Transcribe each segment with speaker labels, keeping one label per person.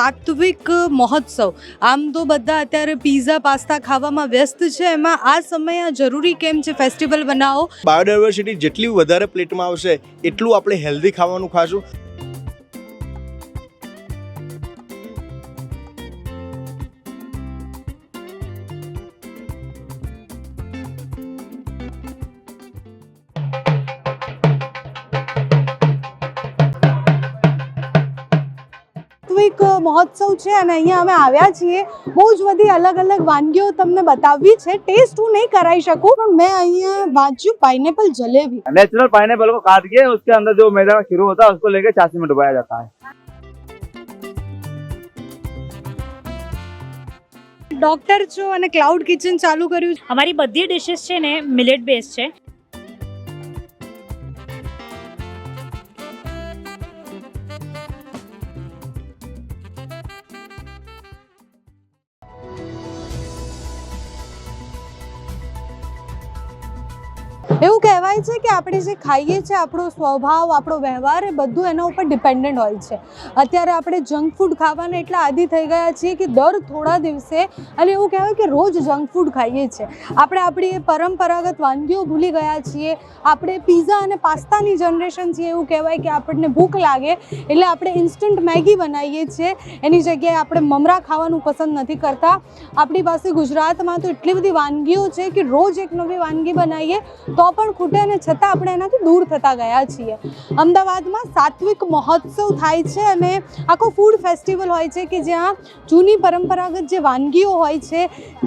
Speaker 1: સાત્વિક મહોત્સવ. આમ તો બધા અત્યારે પીઝા પાસ્તા ખાવામાં વ્યસ્ત છે. એમાં આ સમય આ જરૂરી કેમ છે? ફેસ્ટિવલ બનાવો.
Speaker 2: બાયોડાયવર્સિટી જેટલી વધારે પ્લેટમાં આવશે, એટલું આપણે હેલ્ધી ખાવાનું ખાશું.
Speaker 1: સાત્વિક મહોત્સવ છે અને અહીંયા અમે આવ્યા છીએ બહુ જ બધી અલગ અલગ વાનગીઓ તમને બતાવવી છે ટેસ્ટ હું નહીં કરાવી શકું પણ મેં અહીંયા વાંચ્યું પાઇનેપલ જલેબી
Speaker 3: नेचुरल पाइनएप्पल को काट के उसके अंदर जो मैदा का खीरू होता है उसको लेके चाशनी में डुबाया जाता है
Speaker 1: ડોક્ટર છો અને ક્લાઉડ કિચન ચાલુ કર્યું છે
Speaker 4: અમારી બધી ડિશિસ છે ને મિલેટ બેઝ છે
Speaker 1: એવું કહેવાય છે કે આપણે જે ખાઈએ છીએ આપણો સ્વભાવ, આપણો વ્યવહાર એ બધું એના ઉપર ડિપેન્ડન્ટ હોય છે. અત્યારે આપણે જંક ફૂડ ખાવાના એટલા આદિ થઈ ગયા છીએ કે દર થોડા દિવસે, અને એવું કહેવાય કે રોજ જંક ફૂડ ખાઈએ છીએ આપણે આપણી પરંપરાગત વાનગીઓ ભૂલી ગયા છીએ. આપણે પીઝા અને પાસ્તાની જનરેશન છીએ એવું કહેવાય કે આપણને ભૂખ લાગે, એટલે આપણે ઇન્સ્ટન્ટ મેગી બનાવીએ છીએ. એની જગ્યાએ આપણે મમરા ખાવાનું પસંદ નથી કરતા. આપણી પાસે ગુજરાતમાં તો એટલી બધી વાનગીઓ છે કે રોજ એક નવી વાનગી બનાવીએ, તો પણ ખૂટે અને છતાં આપણે એનાથી દૂર થતા ગયા છીએ. અમદાવાદમાં સાત્વિક મહોત્સવ થાય છે અને આખો ફૂડ ફેસ્ટિવલ હોય છે કે જ્યાં જૂની પરંપરાગત જે વાનગીઓ હોય છે,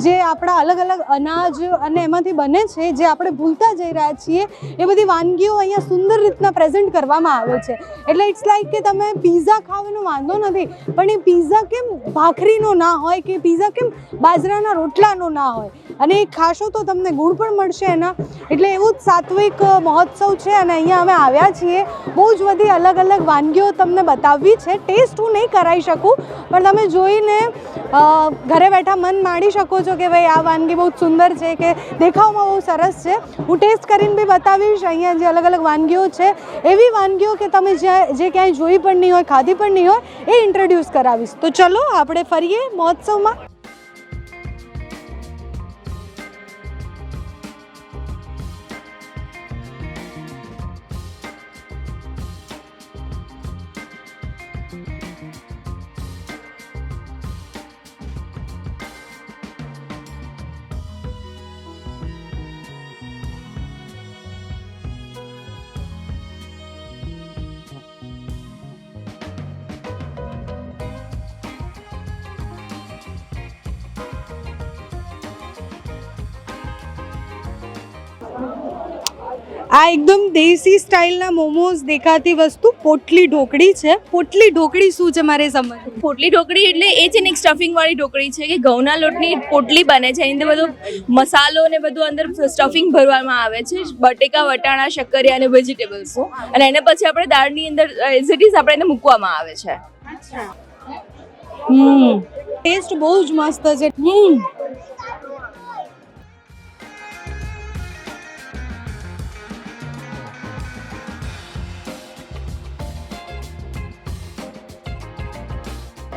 Speaker 1: જે આપણા અલગ અલગ અનાજ અને એમાંથી બને છે, જે આપણે ભૂલતા જઈ રહ્યા છીએ, એ બધી વાનગીઓ અહીંયા સુંદર રીતના પ્રેઝન્ટ કરવામાં આવે છે. એટલે ઇટ્સ લાઈક કે તમે પીઝા ખાવ એનો વાંધો નથી, પણ એ પીઝા કેમ ભાખરીનો ના હોય કે પીઝા કેમ બાજરાના રોટલાનો ના હોય? અને એ ખાશો તો તમને ગુણ પણ મળશે એના. એટલે એવું જ સાત્વિક મહોત્સવ છે અને અહીંયા અમે આવ્યા છીએ. બહુ જ બધી અલગ અલગ વાનગીઓ તમને બતાવવી છે. ટેસ્ટ હું નહીં કરાવી શકું, પણ તમે જોઈને ઘરે બેઠા મન માણી શકો છો કે ભાઈ આ વાનગી બહુ સુંદર છે કે દેખાવમાં બહુ સરસ છે. હું ટેસ્ટ કરીને બી બતાવીશ અહીંયા જે અલગ અલગ વાનગીઓ છે. એવી વાનગીઓ કે તમે જ્યાં, જે ક્યાંય જોઈ પણ નહીં હોય, ખાધી પણ નહીં હોય, એ ઇન્ટ્રોડ્યુસ કરાવીશ. તો ચલો, આપણે ફરીએ મહોત્સવમાં. આ એકદમ દેશી સ્ટાઇલના મોમોઝ દેખાતી વસ્તુ. પોટલી ઢોકળી છે. પોટલી ઢોકળી શું છે મારે સમજ
Speaker 5: પોટલી ઢોકળી એટલે એ છે ને એક સ્ટફિંગ વાળી ઢોકળી છે કે ઘઉંના લોટની પોટલી બને છે. એની અંદર બધો મસાલો ને બધું અંદર સ્ટફિંગ ભરવામાં આવે છે. બટેકા વટાણા શક્કરિયા અને વેજીટેબલ્સ. અને એને પછી આપણે દાળની અંદર એઝ ઇટ ઇઝ આપણે એને મૂકવામાં આવે છે.
Speaker 1: હમ. ટેસ્ટ બહુ જ મસ્ત છે. હમ.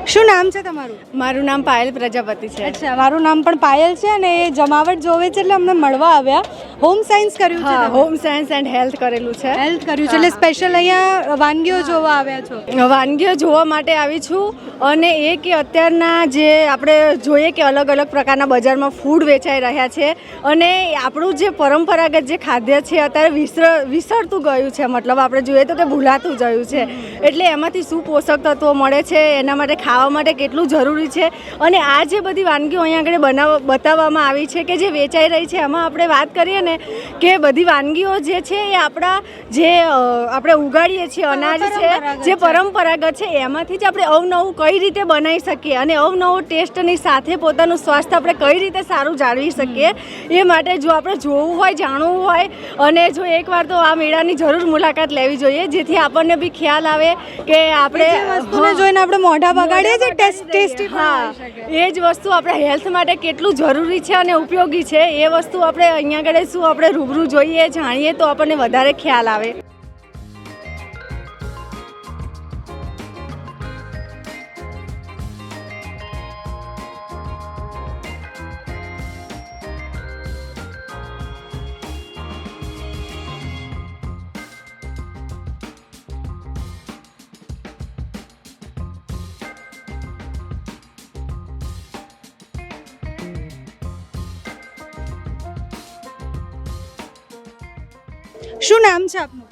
Speaker 1: શું નામ છે તમારું?
Speaker 6: મારું નામ પાયલ પ્રજાપતિ છે.
Speaker 1: અચ્છા મારું નામ પણ પાયલ છે અને એ જમાવટ જોવે છે એટલે અમને મળવા આવ્યા. હોમ સાયન્સ કર્યું છે
Speaker 6: હા હોમ સાયન્સ એન્ડ હેલ્થ કરેલું છે.
Speaker 1: હેલ્થ કર્યું છે. એટલે સ્પેશિયલ અહીંયા વાનગીઓ જોવા આવ્યા છો?
Speaker 6: વાનગીઓ જોવા માટે આવી છું અને એ કે અત્યારના જે આપણે જોઈએ કે અલગ અલગ પ્રકારના બજારમાં ફૂડ વેચાઈ રહ્યા છે અને આપણું જે પરંપરાગત જે ખાદ્ય છે અત્યારે વિસર વિસરતું ગયું છે. મતલબ આપણે જોઈએ તો કે ભૂલાતું ગયું છે. એટલે એમાંથી શું પોષક તત્વો મળે છે એના માટે ખાવા માટે કેટલું જરૂરી છે અને આ જે બધી વાનગીઓ અહીંયા આગળ બનાવ બતાવવામાં આવી છે કે જે વેચાઈ રહી છે એમાં આપણે વાત કરીએ ને કે બધી વાનગીઓ જે છે એ આપણા જે આપણે ઉગાડીએ છીએ અનાજ છે જે પરંપરાગત છે એમાંથી જ આપણે અવનવું કઈ રીતે બનાવી શકીએ અને અવનવો ટેસ્ટની સાથે પોતાનું સ્વાસ્થ્ય આપણે કઈ રીતે સારું જાળવી શકીએ એ માટે જો આપણે જોવું હોય જાણવું હોય અને જો એકવાર તો આ મેળાની જરૂર મુલાકાત લેવી જોઈએ જેથી આપણને બી ખ્યાલ આવે કે આપણે
Speaker 1: વસ્તુને જોઈને આપણે મોઢા બગાડીએ છીએ ટેસ્ટ ટેસ્ટી
Speaker 6: હા. એ જ વસ્તુ આપણા હેલ્થ માટે કેટલું જરૂરી છે અને ઉપયોગી છે એ વસ્તુ આપણે અહીંયા આગળ શું આપણે રૂબરૂ જોઈએ જાણીએ તો આપણને વધારે ખ્યાલ આવે.
Speaker 1: શું નામ છે આપનું?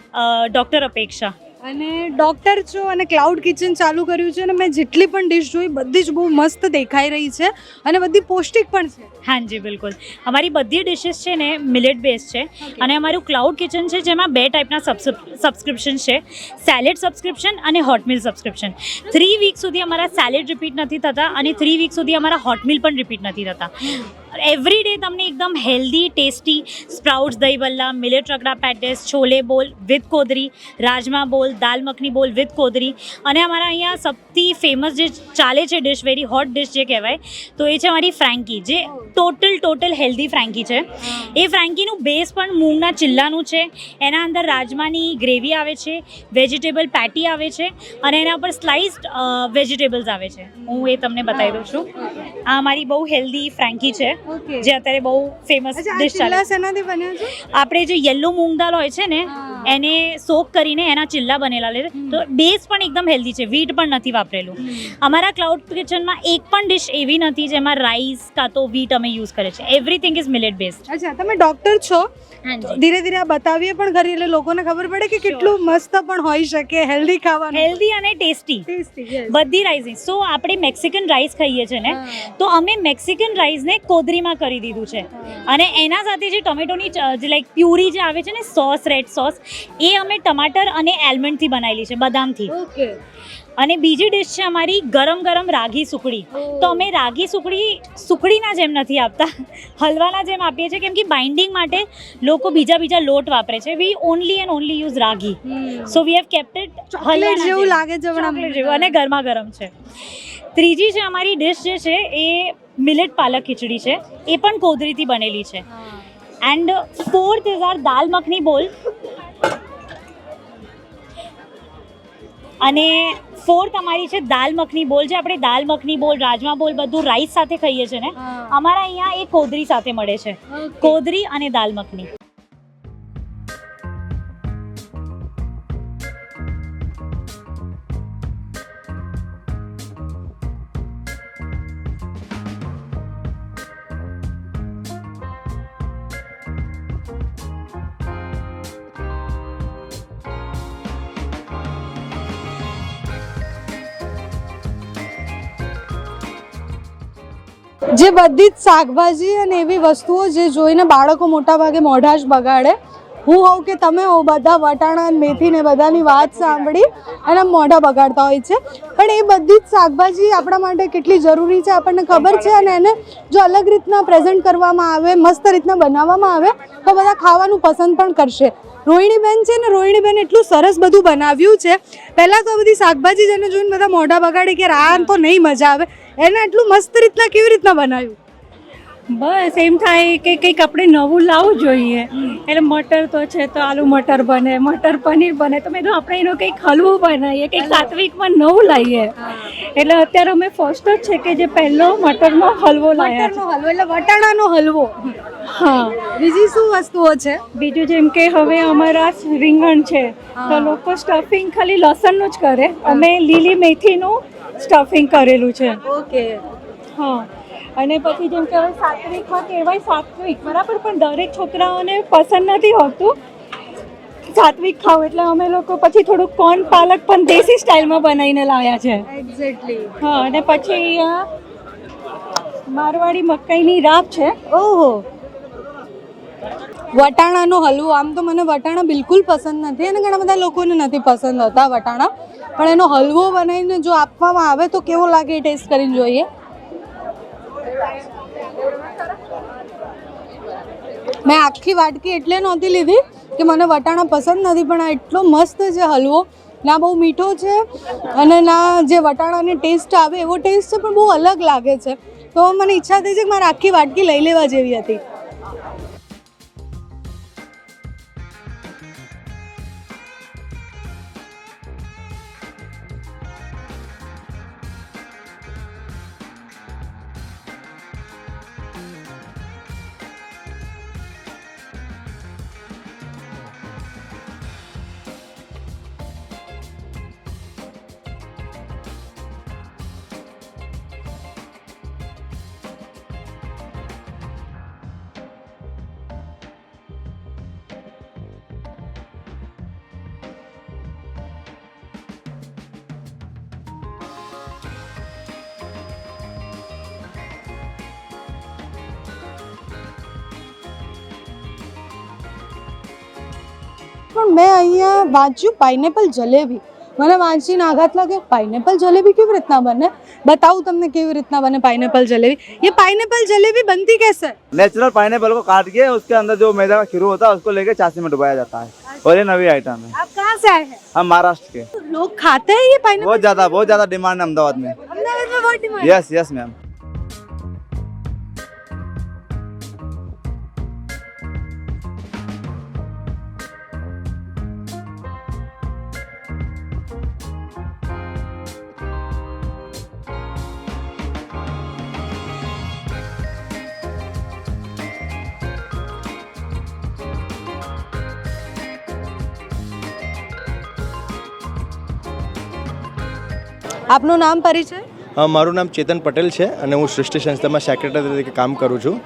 Speaker 4: ડૉક્ટર અપેક્ષા.
Speaker 1: અને ડૉક્ટર છો અને ક્લાઉડ કિચન ચાલુ કર્યું છે અને મેં જેટલી પણ ડિશ જોઈ બધી જ બહુ મસ્ત દેખાઈ રહી છે અને બધી પૌષ્ટિક પણ છે.
Speaker 4: હા જી બિલકુલ. અમારી બધી ડિશિસ છે ને મિલેટ બેઝ છે અને અમારું ક્લાઉડ કિચન છે જેમાં બે ટાઈપના સબસ્ક્રિપ્શન છે. સેલેડ સબસ્ક્રિપ્શન અને hot meal subscription three week સુધી અમારા સેલેડ રિપીટ નથી થતા અને થ્રી વીક સુધી અમારા હોટ મિલ પણ રિપીટ નથી થતા. એવરી ડે તમને એકદમ healthy tasty sprouts dahi bhalla millet ragda patties chole bowl with kodri રાજમા બોલ દાલ મખની બોલ વિથ કોદરી. અને અમારા અહીંયા સૌથી ફેમસ જે ચાલે છે ડિશ વેરી હોટ ડિશ જે કહેવાય તો એ છે અમારી ફ્રેન્કી જે ટોટલ ટોટલ હેલ્ધી ફ્રેન્કી છે. એ ફ્રેન્કીનું બેઝ પણ મૂંગના ચિલ્લાનું છે. એના અંદર રાજમાની ગ્રેવી આવે છે વેજીટેબલ પેટી આવે છે અને એના પર સ્લાઇસ્ડ વેજીટેબલ્સ આવે છે. હું એ તમને બતાવી દઉં છું. આ અમારી બહુ હેલ્ધી ફ્રેન્કી છે. જે અત્યારે બહુ ફેમસ ડિશ ચાલે.
Speaker 1: છે?
Speaker 4: આપણે જે યલો મૂંગ દાલ હોય છે ને. એને સોક કરીને એના ચિલ્લા બનેલા લે તો બેઝ પણ એકદમ હેલ્ધી છે. વીટ પણ નથી વાપરેલું. અમારા ક્લાઉડ કિચનમાં એક પણ ડિશ એવી નથી જેમાં રાઈસ કાં તો વીટ અમે યુઝ કરે છે એવરીથિંગ ઇઝ મિલેટ બેસ્ડ
Speaker 1: અચ્છા તમે ડોક્ટર છો? ધીરે ધીરે આ બતાવીએ પણ ખરી એટલે લોકોને ખબર પડે કે કેટલું મસ્ત પણ હોઈ શકે હેલ્ધી ખાવાનું.
Speaker 4: હેલ્ધી અને ટેસ્ટી
Speaker 1: ટેસ્ટી
Speaker 4: બધી રાઈસ સો આપણે મેક્સિકન રાઈસ ખાઈએ છીએ ને તો અમે મેક્સિકન રાઈસને કોદરીમાં કરી દીધું છે. અને એના સાથે જે ટોમેટોની ચ- જે લાઈક પ્યુરી જે આવે છે ને સોસ રેડ સોસ એ અમે ટમાટર અને એલમંડથી બનાવેલી છે બદામથી.
Speaker 1: ઓકે.
Speaker 4: અને બીજી ડિશ છે અમારી ગરમ ગરમ રાગી સુકડી તો અમે રાગી સુકડી સુકડીના જેમ નથી આપતા હલવાના જેમ આપીએ છીએ કેમ કે બાઇન્ડિંગ માટે લોકો બીજા બીજા લોટ વાપરે છે. We only and only use ragi. So we have kept it
Speaker 1: chocolate જેવું લાગે છે
Speaker 4: જેવું અને ગરમા ગરમ છે. ત્રીજી છે અમારી ડિશ જે છે એ મિલેટ પાલક ખીચડી છે. એ પણ કોદરીથી બનેલી છે. And fourth is our dal makhani bowl. અને ફોર તમારી છે દાલ મખની બોલ જે આપણે દાલ મખની બોલ રાજમા બોલ બધું રાઈસ સાથે ખાઈએ છીએ ને અમારા અહીંયા એ કોદરી સાથે મળે છે. કોદરી અને દાલ મખની.
Speaker 1: જે બધી જ શાકભાજી અને એવી વસ્તુઓ જે જોઈને બાળકો મોટા ભાગે મોઢા જ બગાડે. હું હોઉં કે તમે હો બધા વટાણા અને મેથી ને બધાની વાત સાંભળી અને મોઢા બગાડતા હોય છે. પણ એ બધી જ શાકભાજી આપણા માટે કેટલી જરૂરી છે આપણને ખબર છે અને એને જો અલગ રીતના પ્રેઝન્ટ કરવામાં આવે, મસ્ત રીતના બનાવવામાં આવે, તો બધા ખાવાનું પસંદ પણ કરશે. રોહિણીબેન છે ને, રોહિણીબેન એટલું સરસ બધું બનાવ્યું છે. પહેલાં તો બધી શાકભાજી જેને જોઈને બધા મોઢા બગાડે કે આ તો નહીં મજા આવે. એને આટલું મસ્ત રીતના કેવી રીતના બનાવ્યું?
Speaker 7: બસ એમ થાય કે કંઈક આપણે નવું લાવવું જોઈએ. એટલે મટર તો છે તો આલુ મટર બને મટર પનીર બને. તો મેં તો આપણે એનો કંઈક હલવું બનાવીએ કંઈક સાત્વિકમાં નવું લાવીએ. એટલે અત્યારે અમે ફર્સ્ટ જ છે કે જે પહેલો મટરનો હલવો લાવ્યા
Speaker 1: હલવો એટલે વટાણાનો હલવો.
Speaker 7: હા.
Speaker 1: બીજી શું વસ્તુઓ છે?
Speaker 7: બીજું જેમ કે હવે અમારા રીંગણ છે. તો લોકો સ્ટફિંગ ખાલી લસણનું જ કરે. અમે લીલી મેથીનું સ્ટફિંગ કરેલું છે.
Speaker 1: ઓકે.
Speaker 7: હા. અને પછી જેમ કે હવે સાત્વિકમાં કહેવાય સાત્વિક બરાબર? પણ દરેક છોકરાઓને પસંદ નથી હોતું સાત્વિક ખાવ. એટલે અમે લોકો પછી થોડુંક કોર્ન પાલક પણ દેશી સ્ટાઇલમાં બનાવીને લાવ્યા છે.
Speaker 1: એક્ઝેક્ટલી
Speaker 7: હા અને પછી આ મારવાડી મકાઈની રાબ છે.
Speaker 1: ઓહો. વટાણાનો હલવો, આમ તો મને વટાણા બિલકુલ પસંદ નથી અને ઘણા બધા લોકોને નથી પસંદ હોતા વટાણા. પણ એનો હલવો બનાવીને જો આપવામાં આવે તો કેવો લાગે એ ટેસ્ટ કરીને જોઈએ? મેં આખી વાટકી એટલે નહોતી લીધી કે મને વટાણા પસંદ નથી, પણ આ એટલો મસ્ત છે હલવો. ના બહુ મીઠો છે અને ના જે વટાણાને ટેસ્ટ આવે એવો ટેસ્ટ છે, પણ બહુ અલગ લાગે છે. તો મને ઈચ્છા થઈ છે કે મારે આખી વાટકી લઈ લેવા જેવી હતી. પણ મેં અહીંયા વાંચ્યું પાઇનેપલ જલેબી મને વાંચીને આઘાત લાગ્યો પાઇનેપલ જલેબી કેવી રીતના બને બતાવું તમને કેવી રીતના બને પાઇનેપલ જલેબી ये पाइनएप्पल जलेबी बनती कैसे है
Speaker 3: नेचुरल पाइनएप्पल को काट के उसके अंदर जो मैदा का खीरू होता है उसको लेके चाशनी में डुबाया जाता है और ये नवी आइटम है
Speaker 1: आप कहाँ से आए हैं
Speaker 3: हम महाराष्ट्र के
Speaker 1: लोग खाते हैं ये पाइनएप्पल
Speaker 3: बहुत ज्यादा बहुत ज्यादा डिमांड है अहमदाबाद में
Speaker 1: अहमदाबाद में बहुत डिमांड
Speaker 3: यस यस मैम
Speaker 1: આપનું નામ પરિચય?
Speaker 2: મારું નામ ચેતન પટેલ છે અને હું સૃષ્ટિ સંસ્થામાં સેક્રેટરી તરીકે કામ કરું છું.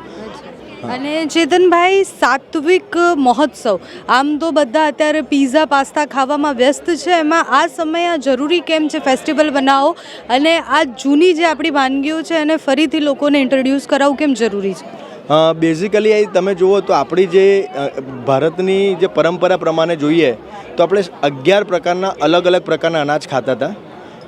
Speaker 1: અને ચેતનભાઈ સાત્વિક મહોત્સવ. આમ તો બધા અત્યારે પીઝા પાસ્તા ખાવામાં વ્યસ્ત છે. એમાં આ સમય આ જરૂરી કેમ છે? ફેસ્ટિવલ બનાવો. અને આ જૂની જે આપણી વાનગીઓ છે એને ફરીથી લોકોને ઇન્ટ્રોડ્યુસ કરાવવું કેમ જરૂરી છે?
Speaker 2: બેઝિકલી અહીં તમે જુઓ તો આપણી જે ભારતની જે પરંપરા પ્રમાણે જોઈએ તો આપણે અગિયાર પ્રકારના અલગ અલગ પ્રકારના અનાજ ખાતા હતા.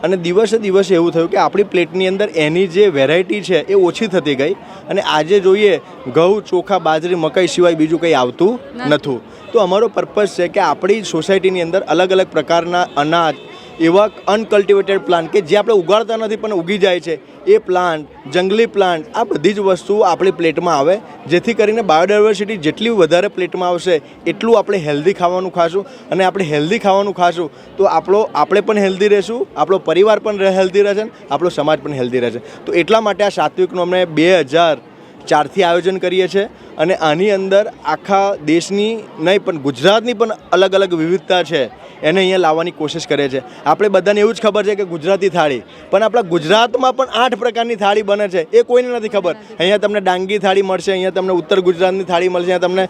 Speaker 2: અને દિવસે દિવસે એવું થયું કે આપણી પ્લેટની અંદર એની જે વેરાયટી છે એ ઓછી થતી ગઈ અને આજે જોઈએ ઘઉં ચોખા બાજરી મકાઈ સિવાય બીજું કંઈ આવતું નથી. તો અમારો પર્પઝ છે કે આપણી સોસાયટીની અંદર અલગ અલગ પ્રકારના અનાજ એવા અનકલ્ટિવેટેડ પ્લાન્ટ કે જે આપણે ઉગાડતા નથી પણ ઉગી જાય છે. એ પ્લાન્ટ, જંગલી પ્લાન્ટ, આ બધી જ વસ્તુઓ આપણી પ્લેટમાં આવે, જેથી કરીને બાયોડાયવર્સિટી જેટલી વધારે પ્લેટમાં આવશે, એટલું આપણે હેલ્ધી ખાવાનું ખાશું. અને આપણે હેલ્ધી ખાવાનું ખાશું, તો આપણો, આપણે પણ હેલ્ધી રહેશું, આપણો પરિવાર પણ હેલ્ધી રહેશે આપણો સમાજ પણ હેલ્ધી રહેશે. તો એટલા માટે આ સાત્વિકનો અમને બે હજાર ચારથી આયોજન કરીએ છીએ અને આની અંદર આખા દેશની નહીં પણ ગુજરાતની પણ અલગ અલગ વિવિધતા છે એને અહીંયા લાવવાની કોશિશ કરે છે. આપણે બધાને એવું જ ખબર છે કે ગુજરાતી થાળી પણ આપણા ગુજરાતમાં પણ આઠ પ્રકારની થાળી બને છે. એ કોઈને નથી ખબર. અહીંયા તમને ડાંગી થાળી મળશે અહીંયા તમને ઉત્તર ગુજરાતની થાળી મળશે અહીંયા તમને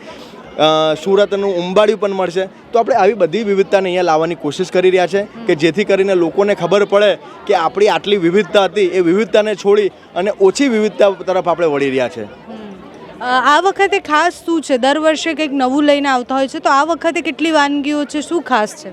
Speaker 2: સુરતનું ઉંબાડિયું પણ મળશે. તો આપણે આવી બધી વિવિધતાને અહીંયા લાવવાની કોશિશ કરી રહ્યા છે કે જેથી કરીને લોકોને ખબર પડે કે આપણી આટલી વિવિધતા હતી એ વિવિધતાને છોડી અને ઓછી વિવિધતા તરફ આપણે વળી રહ્યા છે.
Speaker 1: આ વખતે ખાસ શું છે? દર વર્ષે કંઈક નવું લઈને આવતા હોય છે. તો આ વખતે કેટલી વાનગીઓ છે? શું ખાસ છે?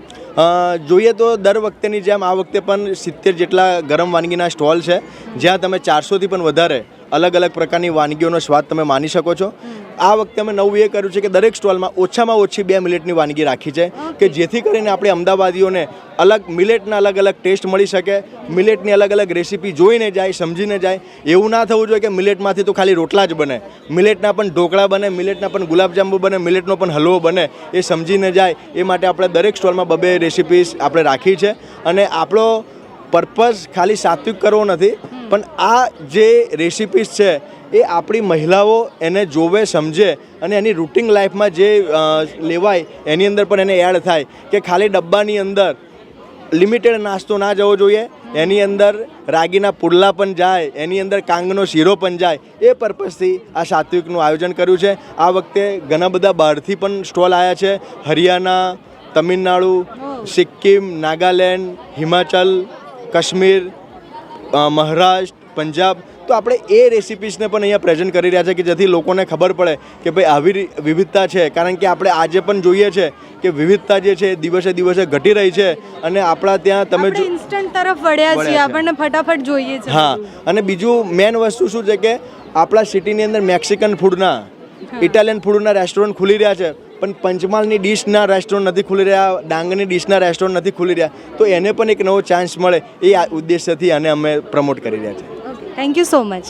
Speaker 2: જોઈએ તો દર વખતેની જેમ આ વખતે પણ સિત્તેર જેટલા ગરમ વાનગીના સ્ટોલ છે. જ્યાં તમે ચારસોથી પણ વધારે અલગ અલગ પ્રકારની વાનગીઓનો સ્વાદ તમે માની શકો છો. આ વખતે અમે નવું એ કર્યું છે કે દરેક સ્ટોલમાં ઓછામાં ઓછી બે મિનિટની વાનગી રાખી છે કે જેથી કરીને આપણે અમદાવાદીઓને અલગ મિલેટના અલગ અલગ ટેસ્ટ મળી શકે મિલેટની અલગ અલગ રેસીપી જોઈને જાય સમજીને જાય. એવું ના થવું જોઈએ કે મિલેટમાંથી તો ખાલી રોટલા જ બને. મિલેટના પણ ઢોકળા બને મિલેટના પણ ગુલાબજાંબુ બને મિલેટનો પણ હલવો બને એ સમજીને જાય. એ માટે આપણે દરેક સ્ટોલમાં બબે રેસીપીસ આપણે રાખી છે. અને આપણો પર્પઝ ખાલી સાત્વિક કરવો નથી પણ આ જે રેસિપીસ છે એ આપણી મહિલાઓ એને જોવે સમજે અને એની રૂટિન લાઈફમાં જે લેવાય એની અંદર પણ એને એડ થાય કે ખાલી ડબ્બાની અંદર લિમિટેડ નાસ્તો ના જવો જોઈએ એની અંદર રાગીના પુડલા પણ જાય એની અંદર કાંગનો શીરો પણ જાય એ પર્પઝથી આ સાત્વિકનું આયોજન કર્યું છે. આ વખતે ઘણા બધા બહારથી પણ સ્ટોલ આવ્યા છે. હરિયાણા તમિલનાડુ સિક્કિમ નાગાલેન્ડ હિમાચલ કાશ્મીર મહારાષ્ટ્ર પંજાબ. તો આપણે એ રેસિપીસને પણ અહીંયા પ્રેઝન્ટ કરી રહ્યા છે કે જેથી લોકોને ખબર પડે કે ભાઈ આવી વિવિધતા છે. કારણ કે આપણે આજે પણ જોઈએ છે કે વિવિધતા જે છે દિવસે દિવસે ઘટી રહી છે અને આપણા ત્યાં તમે
Speaker 1: ઇન્સ્ટન્ટ તરફ વળ્યા છીએ. આપણને ફટાફટ જોઈએ છે
Speaker 2: હા અને બીજું મેન વસ્તુ શું છે કે આપણા સિટીની અંદર મેક્સિકન ફૂડના ઇટાલિયન ફૂડના રેસ્ટોરન્ટ ખુલી રહ્યા છે. પણ પંચમહાલની ડીશના રેસ્ટોરન્ટ નથી ખુલી રહ્યા ડાંગની ડીશના રેસ્ટોરન્ટ નથી ખુલી રહ્યા. તો એને પણ એક નવો ચાન્સ મળે એ ઉદ્દેશ્યથી આને અમે પ્રમોટ કરી રહ્યા છીએ.
Speaker 1: Thank you so much